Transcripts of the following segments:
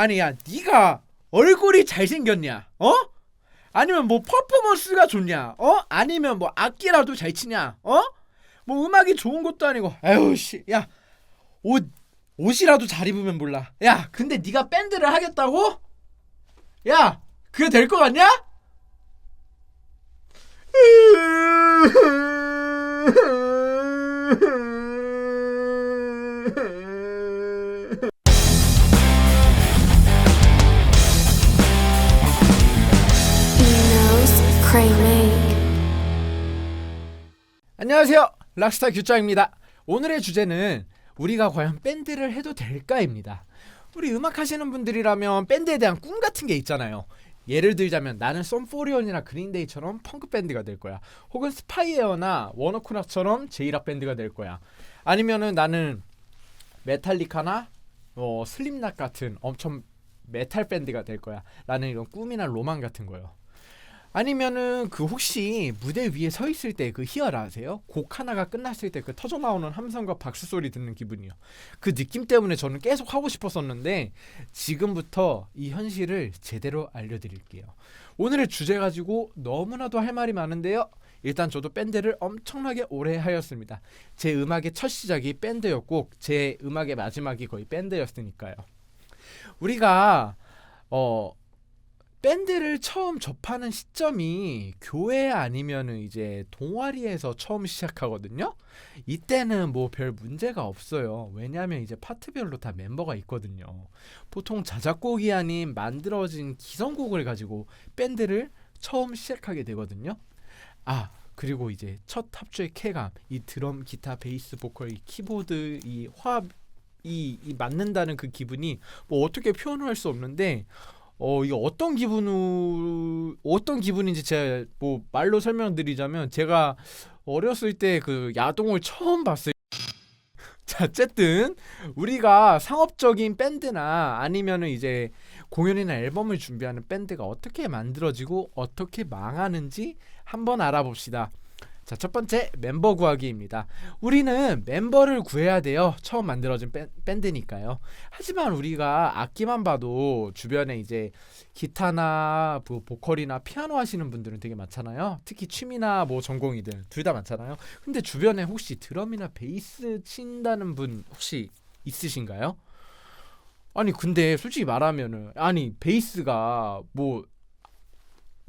아니 야 네가 얼굴이 잘생겼냐? 어? 아니면 뭐 퍼포먼스가 좋냐? 어? 아니면 뭐 악기라도 잘 치냐? 어? 뭐 음악이 좋은 것도 아니고 아유 씨. 야. 옷 옷이라도 잘 입으면 몰라. 야, 근데 네가 밴드를 하겠다고? 야, 그게 될 것 같냐? 락스타 규짱입니다. 오늘의 주제는 우리가 과연 밴드를 해도 될까입니다. 우리 음악 하시는 분들이라면 밴드에 대한 꿈 같은 게 있잖아요. 예를 들자면 나는 썸포리온이나 그린데이처럼 펑크 밴드가 될 거야. 혹은 스파이에어나 워너쿠락처럼 제이락 밴드가 될 거야. 아니면은 나는 메탈리카나 어, 슬림낫 같은 엄청 메탈 밴드가 될 거야. 라는 이런 꿈이나 로망 같은 거요. 아니면은 그 혹시 무대 위에 서 있을 때 그 희열 아세요? 곡 하나가 끝났을 때 그 터져 나오는 함성과 박수 소리 듣는 기분이요. 그 느낌 때문에 저는 계속 하고 싶었었는데 지금부터 이 현실을 제대로 알려드릴게요. 오늘의 주제 가지고 너무나도 할 말이 많은데요. 일단 저도 밴드를 엄청나게 오래 하였습니다. 제 음악의 첫 시작이 밴드였고 제 음악의 마지막이 거의 밴드였으니까요. 우리가 어 밴드를 처음 접하는 시점이 교회 아니면은 이제 동아리에서 처음 시작하거든요. 이때는 뭐 별 문제가 없어요. 왜냐하면 이제 파트별로 다 멤버가 있거든요. 보통 자작곡이 아닌 만들어진 기성곡을 가지고 밴드를 처음 시작하게 되거든요. 아 그리고 이제 첫 합주의 쾌감, 이 드럼, 기타, 베이스, 보컬, 이 키보드, 이 화합, 이, 이 맞는다는 그 기분이 뭐 어떻게 표현을 할수 없는데 어 이게 어떤 기분으 어떤 기분인지 제가 뭐 말로 설명드리자면 제가 어렸을 때 그 야동을 처음 봤을 자 어쨌든 우리가 상업적인 밴드나 아니면은 이제 공연이나 앨범을 준비하는 밴드가 어떻게 만들어지고 어떻게 망하는지 한번 알아봅시다. 자, 첫 번째 멤버 구하기입니다. 우리는 멤버를 구해야 돼요. 처음 만들어진 밴, 밴드니까요. 하지만 우리가 악기만 봐도 주변에 이제 기타나 뭐 보컬이나 피아노 하시는 분들은 되게 많잖아요. 특히 취미나 뭐 전공이든 둘다 많잖아요. 근데 주변에 혹시 드럼이나 베이스 친다는 분 혹시 있으신가요? 아니 근데 솔직히 말하면은 아니 베이스가 뭐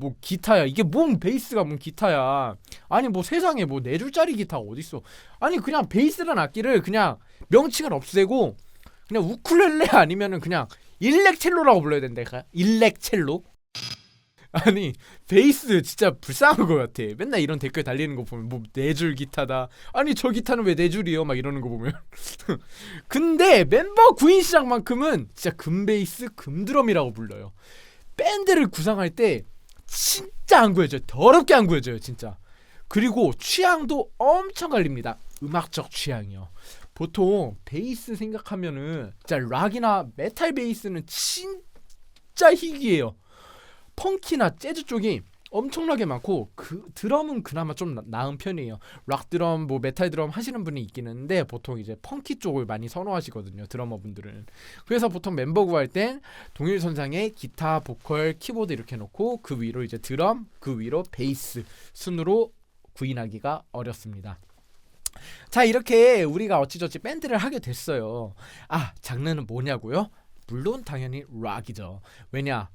뭐 기타야. 이게 뭔 베이스가 뭔 기타야. 아니 뭐 세상에 뭐 네 줄짜리 기타가 어딨어. 아니 그냥 베이스란 악기를 그냥 명칭을 없애고 그냥 우쿨렐레 아니면은 그냥 일렉첼로라고 불러야 된다니까 일렉첼로? 아니 베이스 진짜 불쌍한 것 같아. 맨날 이런 댓글 달리는 거 보면 뭐 네 줄 기타다. 아니 저 기타는 왜 네 줄이요? 막 이러는 거 보면. 근데 멤버 구인 시장만큼은 진짜 금베이스 금드럼이라고 불러요. 밴드를 구상할 때 진짜 안 구해져요. 더럽게 안 구해져요, 진짜. 그리고 취향도 엄청 갈립니다. 음악적 취향이요. 보통 베이스 생각하면은 진짜 락이나 메탈 베이스는 진짜 희귀해요. 펑키나 재즈 쪽이 엄청나게 많고 그 드럼은 그나마 좀 나- 나은 편이에요. 락 드럼, 뭐 메탈 드럼 하시는 분이 있긴 한데 보통 이제 펑키 쪽을 많이 선호하시거든요. 드러머분들은. 그래서 보통 멤버 구할 땐 동일 선상에 기타, 보컬, 키보드 이렇게 놓고 그 위로 이제 드럼, 그 위로 베이스 순으로 구인하기가 어렵습니다. 자 이렇게 우리가 어찌저찌 밴드를 하게 됐어요. 아 장르는 뭐냐고요? 물론 당연히 락이죠. 왜냐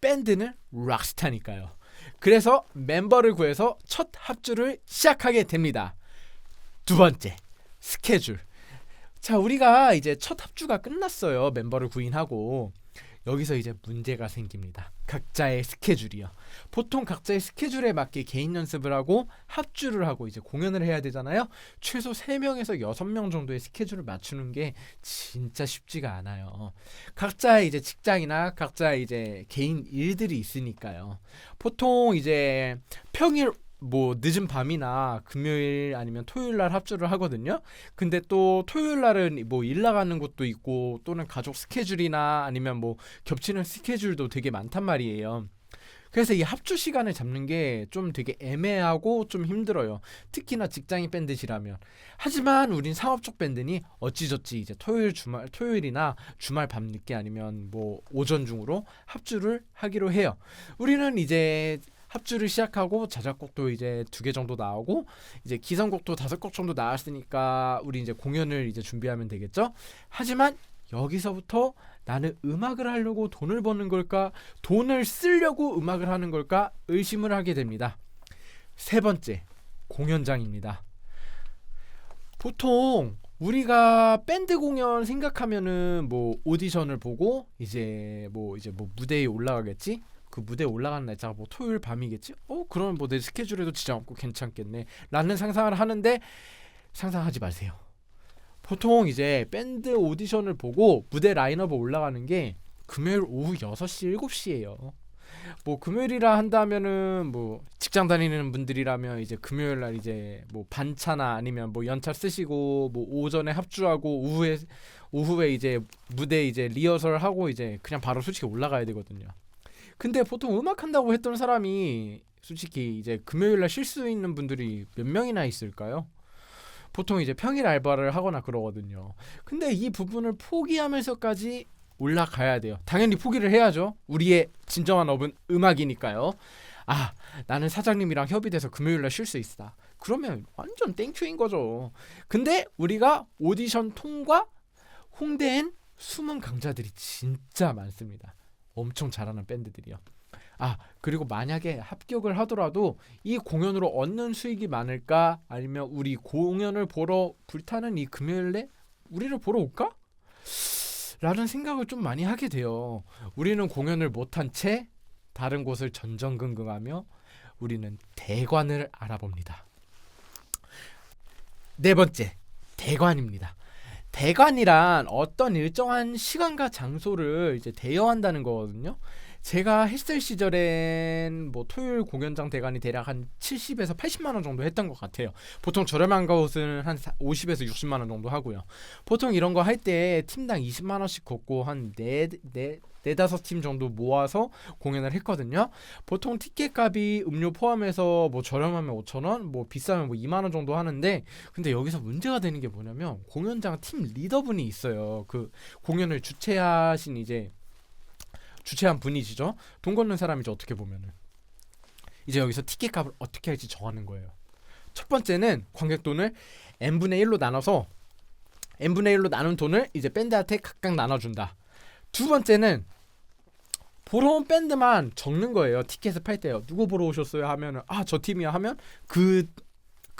밴드는 락스타니까요. 그래서 멤버를 구해서 첫 합주를 시작하게 됩니다. 두 번째 스케줄. 자 우리가 이제 첫 합주가 끝났어요. 멤버를 구인하고 여기서 이제 문제가 생깁니다. 각자의 스케줄이요. 보통 각자의 스케줄에 맞게 개인 연습을 하고 합주를 하고 이제 공연을 해야 되잖아요. 최소 3명에서 6명 정도의 스케줄을 맞추는 게 진짜 쉽지가 않아요. 각자의 이제 직장이나 각자의 이제 개인 일들이 있으니까요. 보통 이제 평일 뭐 늦은 밤이나 금요일 아니면 토요일 날 합주를 하거든요. 근데 또 토요일 날은 뭐 일 나가는 것도 있고 또는 가족 스케줄이나 아니면 뭐 겹치는 스케줄도 되게 많단 말이에요. 그래서 이 합주 시간을 잡는 게 좀 되게 애매하고 좀 힘들어요. 특히나 직장인 밴드시라면. 하지만 우린 상업적 밴드니 어찌저찌 이제 토요일 주말 토요일이나 주말 밤 늦게 아니면 뭐 오전 중으로 합주를 하기로 해요. 우리는 이제 합주를 시작하고 자작곡도 이제 두 개 정도 나오고 이제 기성곡도 다섯 곡 정도 나왔으니까 우리 이제 공연을 이제 준비하면 되겠죠. 하지만 여기서부터 나는 음악을 하려고 돈을 버는 걸까? 돈을 쓰려고 음악을 하는 걸까? 의심을 하게 됩니다. 세 번째, 공연장입니다. 보통 우리가 밴드 공연 생각하면은 뭐 오디션을 보고 이제 뭐 이제 뭐 무대에 올라가겠지? 그 무대에 올라가는 날짜가 뭐 토요일 밤이겠지? 어, 그러면 뭐 내 스케줄에도 지장 없고 괜찮겠네. 라는 상상을 하는데 상상하지 마세요. 보통 이제 밴드 오디션을 보고 무대 라인업을 올라가는 게 금요일 오후 6시, 7시예요. 뭐 금요일이라 한다면은 뭐 직장 다니는 분들이라면 이제 금요일 날 이제 뭐 반차나 아니면 뭐 연차 쓰시고 뭐 오전에 합주하고 오후에 오후에 이제 무대 이제 리허설 하고 이제 그냥 바로 솔직히 올라가야 되거든요. 근데 보통 음악 한다고 했던 사람이 솔직히 이제 금요일 날 쉴 수 있는 분들이 몇 명이나 있을까요? 보통 이제 평일 알바를 하거나 그러거든요. 근데 이 부분을 포기하면서까지 올라가야 돼요. 당연히 포기를 해야죠. 우리의 진정한 업은 음악이니까요. 아, 나는 사장님이랑 협의돼서 금요일 날 쉴 수 있다. 그러면 완전 땡큐인 거죠. 근데 우리가 오디션 통과 홍대엔 숨은 강자들이 진짜 많습니다. 엄청 잘하는 밴드들이요. 아 그리고 만약에 합격을 하더라도 이 공연으로 얻는 수익이 많을까 아니면 우리 공연을 보러 불타는 이 금요일에 우리를 보러 올까? 라는 생각을 좀 많이 하게 돼요. 우리는 공연을 못한 채 다른 곳을 전전긍긍하며 우리는 대관을 알아봅니다. 네 번째, 대관입니다. 대관이란 어떤 일정한 시간과 장소를 이제 대여한다는 거거든요. 제가 했을 시절엔 뭐 토요일 공연장 대관이 대략 한 70에서 80만 원 정도 했던 것 같아요. 보통 저렴한 곳은 한 50에서 60만 원 정도 하고요. 보통 이런 거 할 때 팀당 20만 원씩 걷고 한네네 네다섯 팀 정도 모아서 공연을 했거든요. 보통 티켓 값이 음료 포함해서 뭐 저렴하면 5천 원, 뭐 비싸면 뭐 2만 원 정도 하는데 근데 여기서 문제가 되는 게 뭐냐면 공연장 팀 리더분이 있어요. 그 공연을 주최하신 이제 주최한 분이시죠. 돈 걷는 사람이죠. 어떻게 보면은 이제 여기서 티켓 값을 어떻게 할지 정하는 거예요. 첫 번째는 관객 돈을 n 분의 1로 나눠서 n 분의 1로 나눈 돈을 이제 밴드한테 각각 나눠준다. 두 번째는 보러 온 밴드만 적는 거예요. 티켓을 팔 때요. 누구 보러 오셨어요? 하면은 아 저 팀이야 하면 그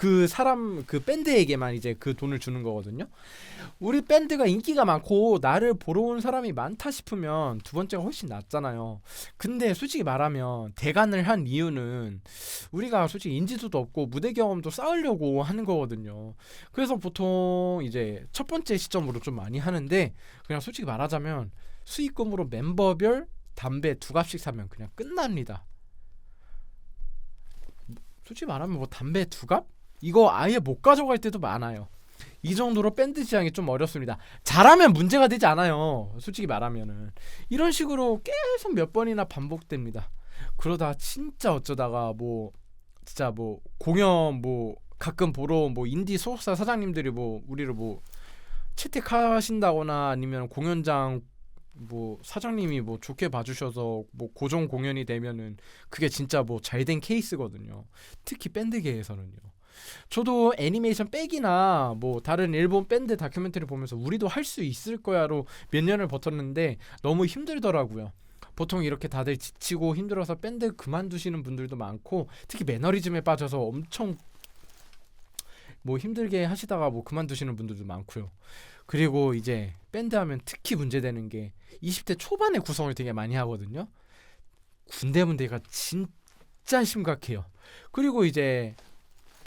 그 사람 그 밴드에게만 이제 그 돈을 주는 거거든요. 우리 밴드가 인기가 많고 나를 보러 온 사람이 많다 싶으면 두 번째가 훨씬 낫잖아요. 근데 솔직히 말하면 대관을 한 이유는 우리가 솔직히 인지도도 없고 무대 경험도 쌓으려고 하는 거거든요. 그래서 보통 이제 첫 번째 시점으로 좀 많이 하는데 그냥 솔직히 말하자면 수익금으로 멤버별 담배 두 갑씩 사면 그냥 끝납니다. 솔직히 말하면 뭐 담배 두 갑? 이거 아예 못 가져갈 때도 많아요. 이 정도로 밴드 시장이 좀 어렵습니다. 잘하면 문제가 되지 않아요. 솔직히 말하면은 이런 식으로 계속 몇 번이나 반복됩니다. 그러다 진짜 어쩌다가 뭐 진짜 뭐 공연 뭐 가끔 보러 뭐 인디 소속사 사장님들이 뭐 우리를 뭐 채택하신다거나 아니면 공연장 뭐 사장님이 뭐 좋게 봐주셔서 뭐 고정 공연이 되면은 그게 진짜 뭐 잘 된 케이스거든요. 특히 밴드계에서는요. 저도 애니메이션 백이나 뭐 다른 일본 밴드 다큐멘터리 보면서 우리도 할 수 있을 거야로 몇 년을 버텼는데 너무 힘들더라고요. 보통 이렇게 다들 지치고 힘들어서 밴드 그만두시는 분들도 많고 특히 매너리즘에 빠져서 엄청 뭐 힘들게 하시다가 뭐 그만두시는 분들도 많고요. 그리고 이제 밴드 하면 특히 문제되는 게 20대 초반에 구성을 되게 많이 하거든요. 군대 문제가 진짜 심각해요. 그리고 이제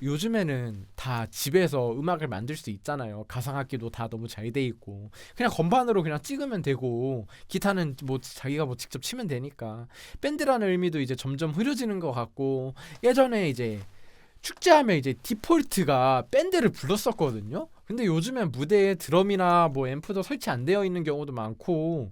요즘에는 다 집에서 음악을 만들 수 있잖아요. 가상악기도 다 너무 잘 돼 있고 그냥 건반으로 그냥 찍으면 되고 기타는 뭐 자기가 뭐 직접 치면 되니까 밴드라는 의미도 이제 점점 흐려지는 것 같고 예전에 이제 축제하면 이제 디폴트가 밴드를 불렀었거든요. 근데 요즘엔 무대에 드럼이나 뭐 앰프도 설치 안 되어 있는 경우도 많고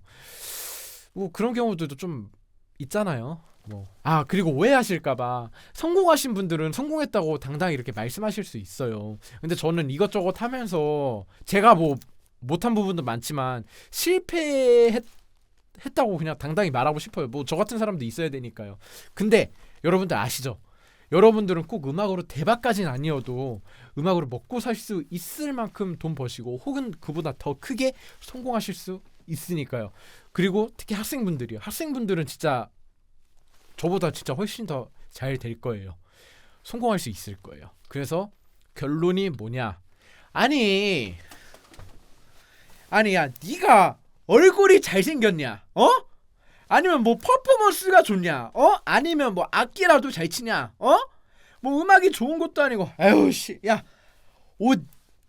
뭐 그런 경우들도 좀 있잖아요. 뭐. 아, 그리고 오해하실까봐 성공하신 분들은 성공했다고 당당히 이렇게 말씀하실 수 있어요. 근데 저는 이것저것 하면서 제가 뭐 못한 부분도 많지만 실패했 했다고 그냥 당당히 말하고 싶어요. 뭐 저 같은 사람도 있어야 되니까요. 근데 여러분들 아시죠? 여러분들은 꼭 음악으로 대박까지는 아니어도 음악으로 먹고 살 수 있을 만큼 돈 버시고 혹은 그보다 더 크게 성공하실 수 있으니까요. 그리고 특히 학생분들이요. 학생분들은 진짜 저보다 진짜 훨씬 더 잘 될 거예요. 성공할 수 있을 거예요. 그래서 결론이 뭐냐? 아니 아니야 네가 얼굴이 잘생겼냐? 어? 아니면 뭐 퍼포먼스가 좋냐? 어? 아니면 뭐 악기라도 잘 치냐? 어? 뭐 음악이 좋은 것도 아니고 아유 씨. 야. 옷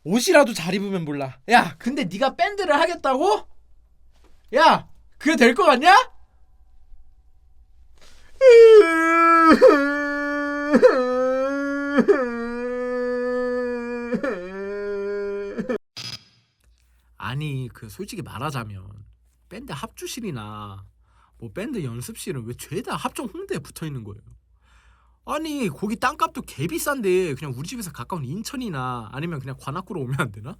옷이라도 잘 입으면 몰라. 야, 근데 네가 밴드를 하겠다고? 야, 그게 될 것 같냐? 아니 그 솔직히 말하자면 밴드 합주실이나 뭐 밴드 연습실은 왜 죄다 합정 홍대에 붙어 있는 거예요? 아니 거기 땅값도 개 비싼데 그냥 우리 집에서 가까운 인천이나 아니면 그냥 관악구로 오면 안 되나?